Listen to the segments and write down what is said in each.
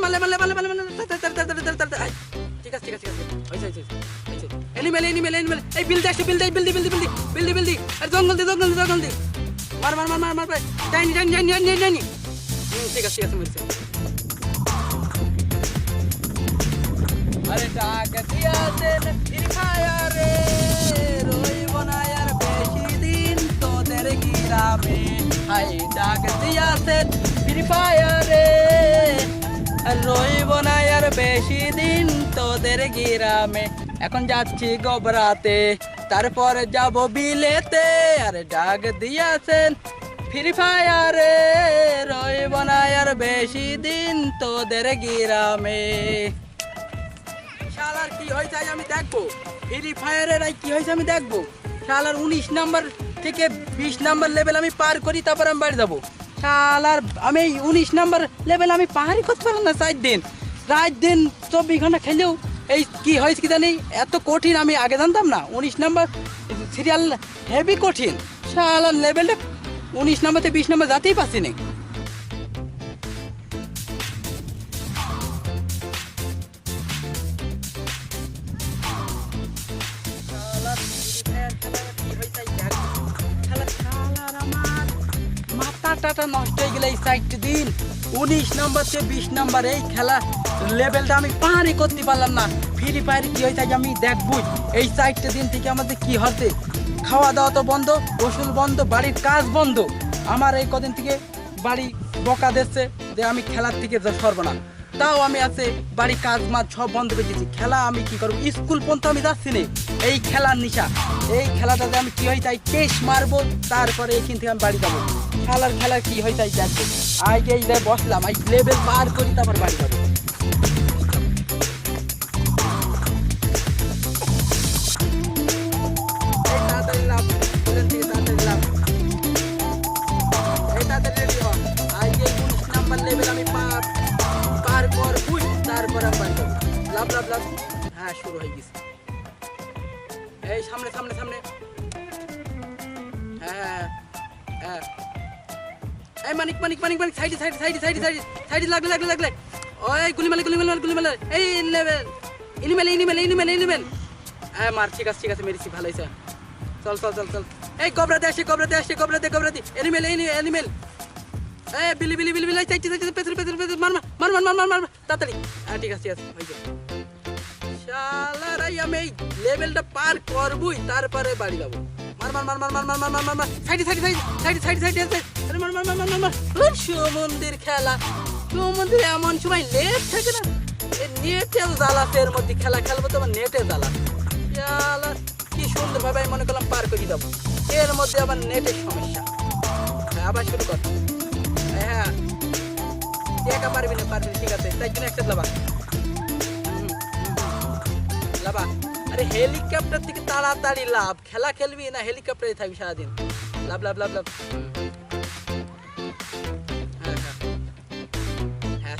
তাড়াতাড়ি তাড়াতাড়ি তাড়াতাড়ি তাড়াতাড়ি আয়। ঠিক আছে ঠিক আছে ঠিক আছে। হয়েছে হয়েছে এনিমেল এনিমেল এনিমেল এই বিল দেখছে বিল দেই বিল দি বিল দি বিল দি বিল দি বিল দি। আর জঙ্গল দি জঙ্গল দি জঙ্গল দি। মার মার মার মার মার ভাই ডাইনি ডাইনি ডাইনি ডাইনি ডাইনি ঠিক আছে ঠিক আছে, মরেছে। আরে ডাক দিয়াছেন ফিরফায়ারে রইব না আর বেশি দিন তোদের গ্রামে। হাই ডাক দিয়াছেন ফিরফায়ারে রইব না আর বেশি দিন তোদের গ্রামে। এখন যাচ্ছি গোবরাতে, তারপর যাব বিলেতে, আরে ডাক দিয়াছেন ফ্রি ফায়ারে। রইব না আর বেশি দিন তোদের গ্রামে। শালার কি হয়েছে আমি দেখব? ফ্রি ফায়ারের কি হয়েছে আমি দেখব? শালার উনিশ নাম্বার থেকে বিশ নাম্বার লেভেল আমি পার করি, তারপর আমি বাড়ি যাব। শালার আমি উনিশ নাম্বার লেভেল আমি পাহাড়ি করতে পারলাম না চার দিন। রাত দিন চব্বিশ ঘণ্টা খেলেও এই কি হয়েছে কি জানি, এত কঠিন আমি আগে জানতাম না। উনিশ নাম্বার সিরিয়াল হেভি কঠিন। শালার লেভেলটা উনিশ নাম্বার থেকে বিশ নাম্বার যাতেই পাচ্ছি না। মাথা টাটা নষ্ট হয়ে গেলে এই সাইডটি দিন। উনিশ নম্বর থেকে বিশ নম্বর, এই খেলা লেভেলটা আমি পাহাড়ি করতে পারলাম না। ফ্রি ফায়ার কী হয়েছে থাকে আমি দেখবই। এই সাইডটা দিন থেকে আমাদের কি হতে খাওয়া দাওয়া তো বন্ধ ওষুধ বন্ধ, বাড়ির কাজ বন্ধ। আমার এই কদিন থেকে বাড়ি বকা দিচ্ছে যে আমি খেলার থেকে সরব না। তাও আমি আছে বাড়ি কাজ মাজ সব বন্ধ করে দিয়েছি। খেলা আমি কি করব? স্কুল পর্যন্ত আমি যাচ্ছি না। এই খেলার নিশা। এই খেলাটাতে আমি কি হয় তাই কেস মারবো, তারপরে এখান থেকে আমি বাড়ি যাব। খেলার খেলা কি হয় তাই দেখব আগে বসলাম, আই লেভেল পার করি, তারপর বাড়ি যাব। হ্যাঁ শুরু হয়ে গেছে এই সামনে সামনে সামনে হ্যাঁ হ্যাঁ এই মানিক মানিক মানিক মানিক সাইডে সাইডে সাইডে সাইডে সাইডে সাইডে লাগলে লাগলে লাগলে ওই গুলি মালে গুলি মালে গুলি মালে এই লেভেল ইনিমেল ইনিমেল ইনিমেল ইনিমেল হ্যাঁ মার ঠিক আছে ঠিক আছে মেরেছি ভালো হয়েছে চল চল চল চল এই কবরাতে আসে কবরাতে আসে কবরাতে কবরাতে এনিমেল এনি এনিমেল এ বিলি বিলি বিলি বিলি চাইছে চাইছে পেছনে পেছনে পেছনে মার মার মার মার মার মার তাড়াতাড়ি হ্যাঁ ঠিক আছে ঠিক আছে হয়ে শালারাই আমি এই লেভেলটা পার করবই তারপরে বাড়ি যাব মার মার মার মার মার মার মার মার মার মার সাইডে সাইডে সাইডে সাইডে সাইডে সাইডে মার মার মার মার মার মার খেলা এমন সময় নেট থাকে না এই মধ্যে খেলা খেলব তো আমার জ্বালা শালা কি সুন্দর ভাবে আমি মনে করলাম পার করে যাব এর মধ্যে আবার নেটের সমস্যা হ্যাঁ আবার শুরু কর হ্যাঁ একা পারবি না পারবি ঠিক আছে তাই জন্য একটা লাবা লাবা। আরে হেলিকপ্টার থেকে তাড়াতাড়ি লাভ খেলা খেলবি না হেলিকপ্টারে থাকবি সারাদিন। লাভ লাভ লাভ লাভ হ্যাঁ হ্যাঁ। হ্যাঁ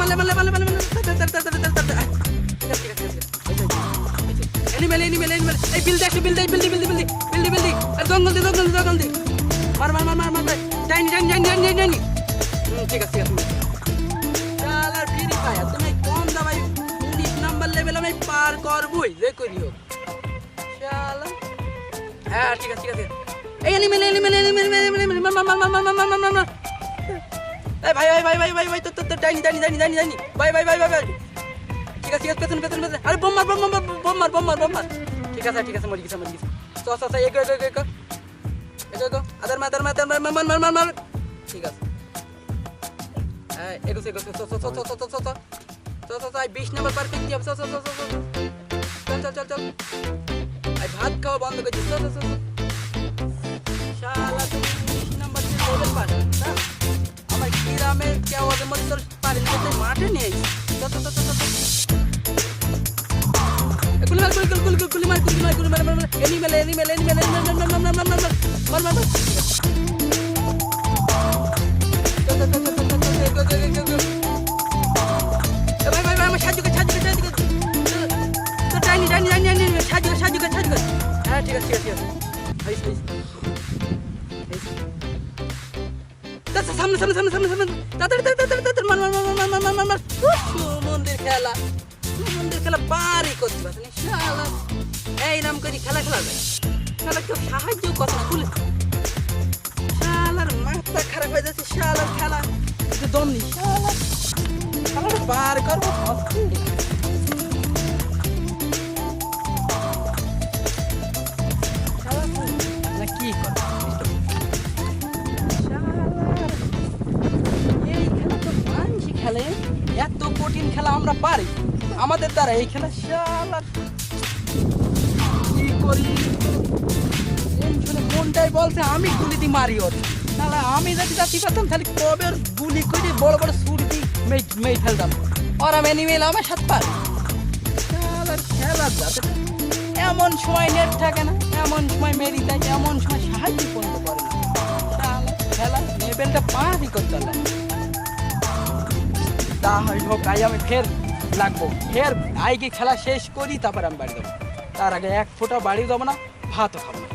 মালে মালে মালে মালে মালে তাড়াতাড়ি এনিমেল এনিমেল এনিমেল এই বিল দেখে বিল দেই বিল দি বিল দি বিল দি বিল দি বিল দি আর জঙ্গল দি জঙ্গল দি জঙ্গল দি মার মার মার মার মার মার ডাইনি ডাইনি ডাইনি ডাইনি ডাইনি ঠিক আছে ঠিক আছে শালার ফ্রি ফায়ার তুমি কম দামাই উনিশ নাম্বার লেভেল আমি পার করবই যে করি হোক শালা হ্যাঁ ঠিক আছে ঠিক আছে এই animal animal animal animal animal মার মার মার মার মার মার মার মার ভাই ভাই ভাই ভাই ভাই ভাই তো তো ডাইনি ডাইনি ডাইনি ডাইনি ডাইনি ভাই ভাই ভাই ভাই ভাই ঠিক আছে ঠিক আছে পেছনে পেছনে আরে বোম বোম মার বোম মার বোম ঠিক আছে ঠিক আছে মরি গেছে মরি গেছে চ চ চ এগো এগো এগো এগো আদার মাদার মাদার মার মার মার মার মার ঠিক আছে হ্যাঁ এগো এগো চ চ চ চ চ চ চ চ চ চ বিশ নাম্বার পার করতে হবে চ চ চ চ চল চল চল চল আই ভাত খাওয়া বন্ধ করে দিস চ চ চ শালা বিশ নাম্বার লেভেল না আমার গ্রামে কেউ ওদের মধ্যে তোর পারি না তুই মাঠে নিয়ে আইস চ চ চ চ চ গুলি মার গুলি গুলি গুলি মার গুলি মার গুলি মার মার এনিমেল এনিমেল এনিমেল এনিমেল মার মার মার মার মার মার ভাই ভাই ভাই আমার সাহায্য কর সাহায্য কর সাহায্য কর তো টাইনি টাইনি টাইনি টাইনি সাহায্য কর সাহায্য কর সাহায্য কর হ্যাঁ ঠিক আছে ঠিক আছে আইস আইস সামনে সামনে সামনে সামনে সামনে তাড়াতাড়ি তাড়াতাড়ি তাড়াতাড়ি মার মার মার মার মার মার মার মন্দির খেলা খেলা বাড়ি করতে পারছে না। শালা। এই নাম করি খেলা খেলা যায়। শালা, কেউ সাহায্য কথা না খুলে শালার মাথা খারাপ হয়ে যাচ্ছে, শালার খেলা। একটু দম নি বার করব কি করব এই খেলে। এত কঠিন খেলা আমরা পারি। আমাদের দ্বারা এই খেলা শালা কি করি? মনটাই বলছে? আমি গুলি দি মারি ওর। তাহলে আমি যদি যাচ্ছি পারতাম তাহলে কবে ওর গুলি করে বড় বড় সুর দি মেয়ে ফেলতাম? ওর আমি এনিমেল আমার সাথে পার। খেলা যাতে এমন সময় নেট থাকে না, এমন সময় মেরি দেয় এমন সময় সাহায্য পর্যন্ত করে না। খেলা লেভেলটা পারই করতে পারলাম তা হয় হোক আমি ফের লাগবো। ফের আইকে খেলা শেষ করি, তারপর আমি বাড়ি যাব। তার আগে এক ফোঁটা বাড়ি যাব না, ভাতও খাব না।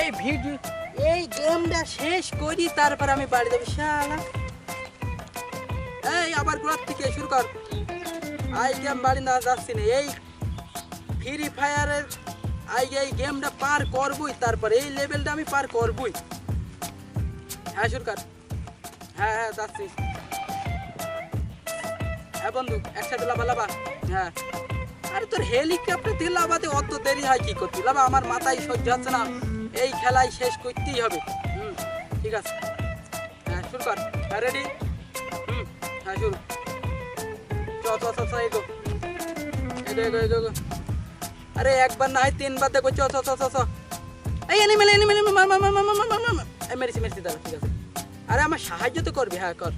এই ভিডিও এই গেমটা শেষ করি, তারপর আমি বাড়ি শালা। এই, আবার গোড়ার থেকে শুরু কর। আই গেম বাড়ি না যাচ্ছি না। এই ফ্রি ফায়ারের আই এই গেমটা পার করবই, তারপর এই লেভেলটা আমি পার করবই। হ্যাঁ শুরু কর। হ্যাঁ হ্যাঁ যাচ্ছি। হ্যাঁ বন্ধু, একসাথে হ্যাঁ। আরে তোর হেলিকপ্টার দিয়ে অত দেরি হয় কি আমার মাথায় সহ্য হচ্ছে না। এই খেলায় শেষ করতেই হবে। হুম, ঠিক আছে। হ্যাঁ শুরু কর। হ্যাঁ রেডি হুম হ্যাঁ শুরু। চ চ আরে, একবার না হয় তিনবার দেখো। চ চ চ চ এই এনিমেল এনিমেল মেরেছি মেরেছি দাদা ঠিক আছে। আরে আমার সাহায্য তো করবি হ্যাঁ কর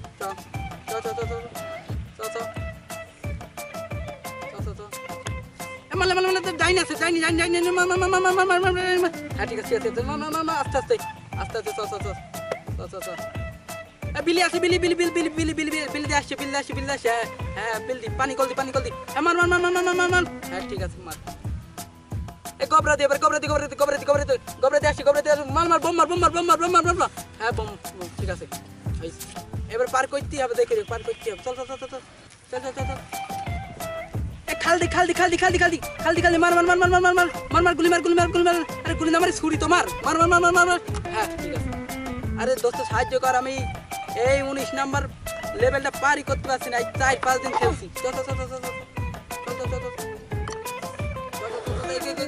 হ্যাঁ ঠিক আছে আস্তে আস্তে আস্তে আস্তে বিলি বিলি বিলি হ্যাঁ বিল দি পানি পানি মার হ্যাঁ ঠিক আছে মার এ দিয়ে এবার গবরা দিয়ে গবরা দিয়ে গবরা দিয়ে গবরা দিয়ে গবরা দিয়ে আসছে গবরা আসছে মার বোম মার বোম মার বোম মার বোম মার বোম হ্যাঁ বোম ঠিক আছে। এবার পার করতেই হবে দেখে পার করতেই হবে চল চল চল চল চল চল চল চল চল এ খাল দি খাল দি খাল দি খাল দি খাল দি খাল দি খাল দি মার মার মার মার মার মার মার মার মার গুলি মার গুলি মার গুলি মার আরে গুলি না মারি ছুরি তো মার মার মার মার মার মার হ্যাঁ ঠিক আছে আরে দোস্ত সাহায্য কর আমি এই উনিশ নাম্বার লেভেলটা পারই করতে পারছি না চার পাঁচ দিন খেলছি চল চল চল চল চল চল চল চল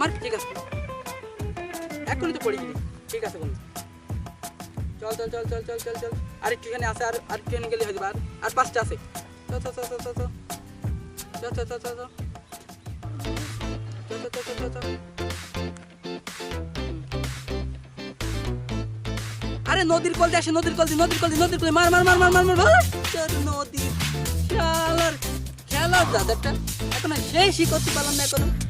মার ঠিক আছে এখনই তো পড়ে ঠিক আছে বন্ধু চল চল চল চল চল চল চল আর একটুখানি আছে আর আর একটুখানি গেলে হয়ে যাবে আর আর পাঁচটা আছে চল চল চল চল চল চল চল চল চল চল চল চল চল চল চল আরে নদীর কল দিয়ে আসে নদীর কল দিয়ে নদীর কল দিয়ে নদীর কল মার মার মার মার মার মার মার তোর নদী শালার খেলার দাদাটা এখন শেষই করতে পারলাম না এখনও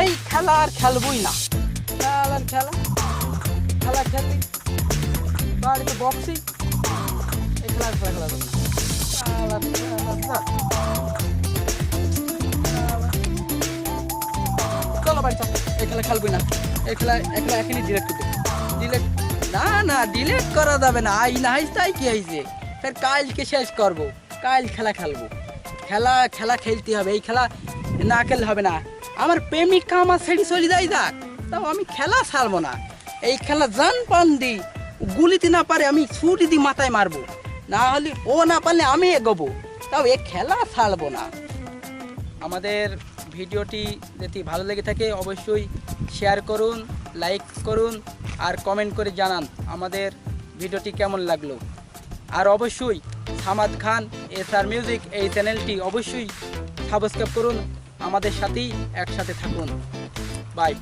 এই খেলা আর খেলবই না। খেলার খেলা। খেলা খেললি বাড়িতে বক্সি এই খেলা আর খেলা খেলা না। খেলা, চলো বাড়ি চল। এই খেলা খেলবই না। এই খেলা এই খেলা এখনই ডিলেট করতে ডিলেট না না ডিলেট করা যাবে না। আই না হাইস তাই কি হয়েছে ফের কালকে শেষ করব। কাল খেলা খেলব। খেলা খেলা খেলতে হবে। এই খেলা না খেলে হবে না। আমার প্রেমিকা আমার ছেড়ে চলে যায় যাক, তাও আমি খেলা ছাড়বো না। এই খেলা জান পান দি, গুলিতে না পারে আমি ছুটি দি মাথায় মারবো। না হলে ও না পারলে আমি এগোবো, তাও এ খেলা ছাড়বো না। আমাদের ভিডিওটি যদি ভালো লেগে থাকে অবশ্যই শেয়ার করুন লাইক করুন, আর কমেন্ট করে জানান আমাদের ভিডিওটি কেমন লাগল। আর অবশ্যই Samad Khan S R music এই চ্যানেলটি অবশ্যই সাবস্ক্রাইব করুন। আমাদের সাথেই একসাথে থাকুন। বাই